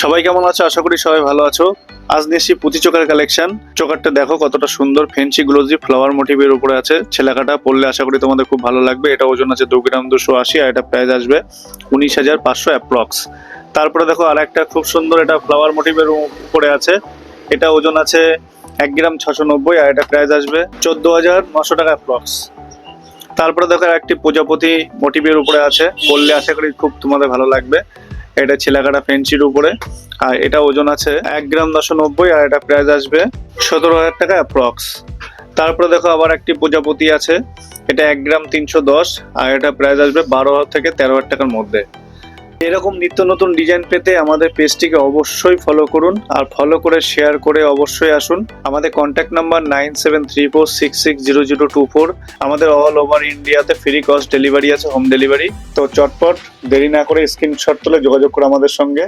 সবাই কেমন আছো? আশা করি সবাই ভালো আছো। আজ নিয়ে এসেছি পুঁতি চোকার কালেকশন চোকারটা দেখো কতটা সুন্দর ফেন্সি গ্লোজি ফ্লাওয়ার মোটিভের উপরে আছে। ছেলেকাটা পরলে আশা করি তোমাদের খুব ভালো লাগবে। এটা ওজন আছে দু গ্রাম দুশো আশি আর এটা প্রাইস আসবে উনিশ হাজার পাঁচশো অ্যাপ্রক্স তারপরে দেখো আর একটা খুব সুন্দর এটা ফ্লাওয়ার মোটিভের উপরে আছে। এটা ওজন আছে এক গ্রাম ছশো নব্বই আর এটা প্রাইস আসবে চোদ্দ হাজার নশো টাকা অ্যাপ্রক্স তারপরে দেখো একটি প্রজাপতি মোটিভের উপরে আছে। বললে আশা করি খুব তোমাদের ভালো লাগবে। এটা ছেলাকাটা ফেন্সির উপরে, আর এটা ওজন আছে এক গ্রাম দশ নব্বই আর এটা প্রাইস আসবে সতেরো হাজার টাকা অ্যাপ্রক্স তারপরে দেখো আবার একটি প্রজাপতি আছে, এটা এক গ্রাম তিনশো দশ আর এটা প্রাইস আসবে বারো হাজার থেকে তেরো হাজার টাকার মধ্যে। এরকম নিত্য নতুন ডিজাইন পেতে আমাদের পেজটিকে অবশ্যই ফলো করুন আর ফলো করে শেয়ার করে অবশ্যই আসুন। আমাদের contact number nine seven three four six six zero zero two four আমাদের অল ওভার ইন্ডিয়াতে ফ্রি কস্ট ডেলিভারি আছে হোম ডেলিভারি তো চটপট দেরি না করে স্ক্রিনশট তুলে যোগাযোগ করে আমাদের সঙ্গে।